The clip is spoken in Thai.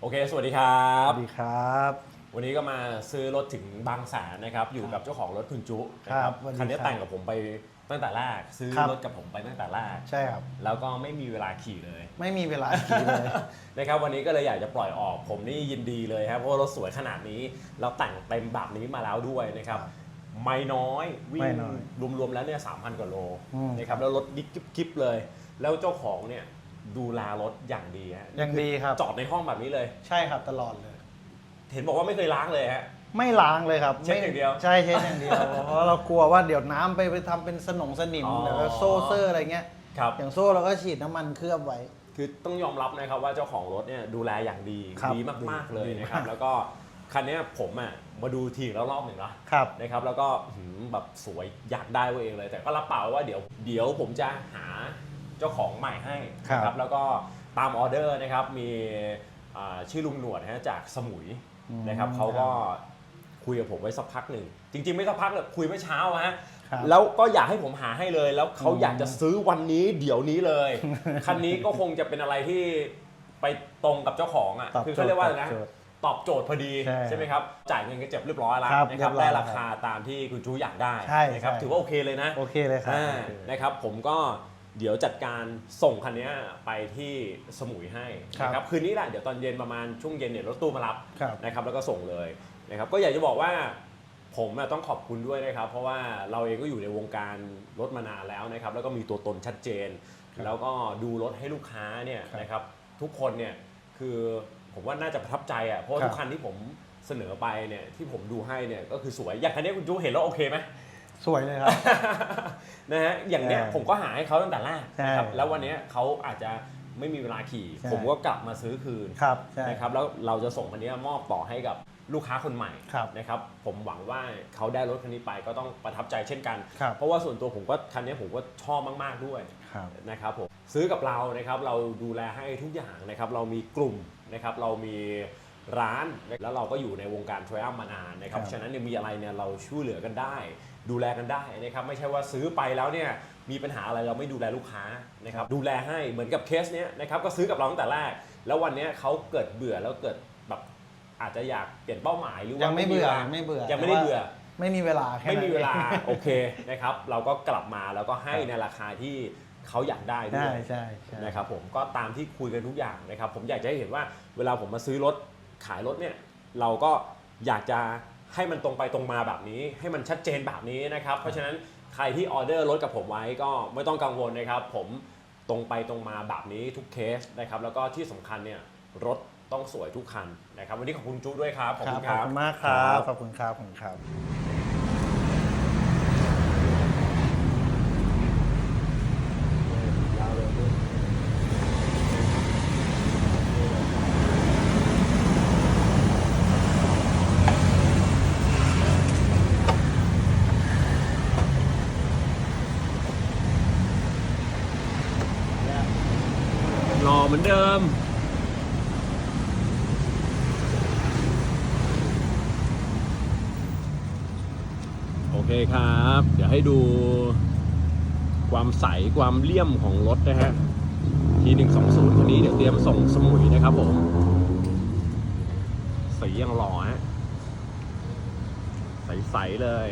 โอเค สวัสดีครับ สวัสดีครับ วันนี้ก็มาซื้อรถถึงบางแสนนะครับ อยู่กับเจ้าของรถคุณจุนะคครัรับบสวัสดีคันนี้ครับแต่งกับผมไปตั้งแต่แรกซื้อครับ รถกับผมไปตั้งแต่แรกใช่ครับ แล้วก็ไม่มีเวลาขี่เลย ไม่มีเวลาขี่เลย นะครับวันนี้ก็เลยอยากจะปล่อยออกผมนี่ยินดีเลยครับเพราะว่ารถสวยขนาดนี้ เราแต่งเต็มแบบนี้มาแล้วด้วยนะครับครับไม่น้อยวิ่ไม่งน้อยรวมๆแล้วเนี่ยสามพันกว่าโลอืม นะครับแล้วรถดิบกิ๊บๆเลย แล้วเจ้าของเนี่ย ดูแลรถอย่างดีฮะยังดีครับ จอดในห้องแบบนี้เลย ใช่ครับตลอดเลย เห็นบอกว่าไม่เคยล้างเลยฮะ ไม่ล้างเลยครับเช็ดอย่างเดียวใช่เช็ดอย่างเดียว เพราะเรากลัวว่าเดี๋ยวน้ำไปไปทำเป็นสนงสนิมอ๋อเดี๋ยวโซ่เซอร์อะไรเงี้ย ครับ อย่างโซ่เราก็ฉีดน้ำมันเคลือบไว้ คือต้องยอมรับนะครับว่าเจ้าของรถเนี่ยดูแลอย่างดีครับดีมาก ๆ เลยดีนะครับมากแล้วก็คันเนี้ยผมอะมาดูทีแล้วรอบหนึ่งละครับ นะครับ แล้วก็หืมแบบสวยอยากได้ไว้เองเลย แต่ก็รับปากว่าเดี๋ยวเดี๋ยวผมจะหา เจ้าของใหม่ให้ครับ นะแล้วก็ตามออเดอร์นะครับมีอ่าชื่อลุงหนวดนะฮะจากสมุยนะครับเขาก็คุยกับผมไว้สักพักหนึ่งจริง ๆ ไม่สักพักเลยคุยเมื่อเช้าอะฮะครับ แล้วก็อยากให้ผมหาให้เลย แล้วเขาอืมอยากจะซื้อวันนี้เดี๋ยวนี้เลย คันนี้ก็คงจะเป็นอะไรที่ไปตรงกับเจ้าของอะตอบคือโจเขาทย์เรียกว่าอะไรนะ ตอบโจทย์ตอบโจทย์พอดีใช่ไหมครับจ่ายเงินกันเจ็บเรียบร้อยแล้วครับนะครับเรียบร้อยได้แล้วราคาตามที่คุณจูอยากได้ใช่นะครับใช่ ถือว่าโอเคเลยนะ โอเคเลยครับอ่าโอเค นะครับผมก็ เดี๋ยวจัดการส่งคันนี้ไปที่สมุยให้ครับนะครับคืนนี้แหละเดี๋ยวตอนเย็นประมาณช่วงเย็นเนี่ยรถตู้มารับครับนะครับแล้วก็ส่งเลยนะครับก็อยากจะบอกว่าผมอะต้องขอบคุณด้วยนะครับ เพราะว่าเราเองก็อยู่ในวงการรถมานานแล้วนะครับแล้วก็มีตัวตนชัดเจนครับแล้วก็ดูรถให้ลูกค้าเนี่ยครับนะครับทุกคนเนี่ยคือผมว่าน่าจะประทับใจอะเพราะว่าครับทุกคันที่ผมเสนอไปเนี่ยที่ผมดูให้เนี่ยก็คือสวยอย่างคันนี้คุณจูเห็นแล้วโอเคไหม สวยเลยครับ นะฮะอย่างเนี้ยใช่ผมก็หาให้เขาตั้งแต่แรกนะครับใช่แล้ววันเนี้ยเขาอาจจะไม่มีเวลาขี่ ใช่ ผมก็กลับมาซื้อคืนครับใช่ นะครับแล้วเราจะส่งคันนี้มอบต่อให้กับลูกค้าคนใหม่ครับนะครับผมหวังว่าเขาได้รถคันนี้ไปก็ต้องประทับใจเช่นกัน ครับ เพราะว่าส่วนตัวผมก็คันนี้ผมก็ชอบมากๆด้วย ครับ นะครับผมซื้อกับเรานะครับเราดูแลให้ทุกอย่างนะครับเรามีกลุ่มนะครับเรามี ร้าน แล้วเราก็อยู่ในวงการทริอัมมานานนะครับครับ ฉะนั้นเนี่ยมีอะไรเนี่ยเราช่วยเหลือกันได้ ดูแลกันได้นะครับไม่ใช่ว่าซื้อไปแล้วเนี่ยมีปัญหาอะไรเราไม่ดูแลลูกค้านะครับดูแลให้เหมือนกับเคสเนี้ยนะครับก็ซื้อกับเราตั้งแต่แรก แล้ววันเนี้ยเขาเกิดเบื่อแล้วเกิดแบบอาจจะอยากเปลี่ยนเป้าหมายหรือว่ายังไม่เบื่อวลาไม่เบื่อยังไม่ได้แต่ว่าเบื่อ ไม่มีเวลาแค่ไม่นั้น มีเวลาองโอเคนะครับ เราก็กลับมาแล้วก็ให้ครับในราคาที่เขาอยากได้ด้ใช่วยใช่ใช่ นะครับผมก็ตามที่คุยกันทุกอย่างนะครับ ผมอยากจะให้เห็นว่าเวลาผมมาซื้อรถ ขายรถเนี่ยเราก็อยากจะให้มันตรงไปตรงมาแบบนี้ ให้มันชัดเจนแบบนี้นะครับ เพราะฉะนั้นใครที่ออเดอร์รถกับผมไว้ก็ไม่ต้องกังวลนะครับ ผมตรงไปตรงมาแบบนี้ทุกเคสนะครับ แล้วก็ที่สำคัญเนี่ยรถต้องสวยทุกคันนะครับ วันนี้ขอบคุณจุ๊ด้วยครับ ขอบคุณขอบรับ คุณมากครับ ขอบคุณครับ ขอบคุณครับ รอเหมือนเดิม โอเคครับ เดี๋ยวให้ดูความใสความเลี่ยมของรถนะฮะทีหนึ่งสองศูนย์คันนี้เดี๋ยวเตรียมส่งสมุยนะครับผม สียังหล่อฮะ ใส ๆ เลย